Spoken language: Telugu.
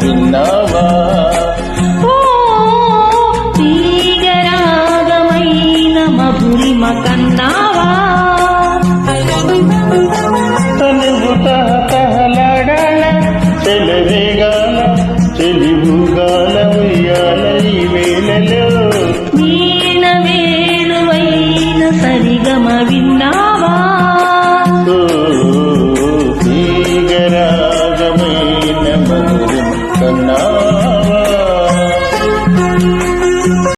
విన్నావా తీగరాగమైన మధురిమ కన్నావా? తెలవేగాన చెలివుగాన ఉయ్యాల ఈ వేళలో నీన వేణువైన సరిగమ విన్నావా? తీగరాగమైన మధురం కన్నా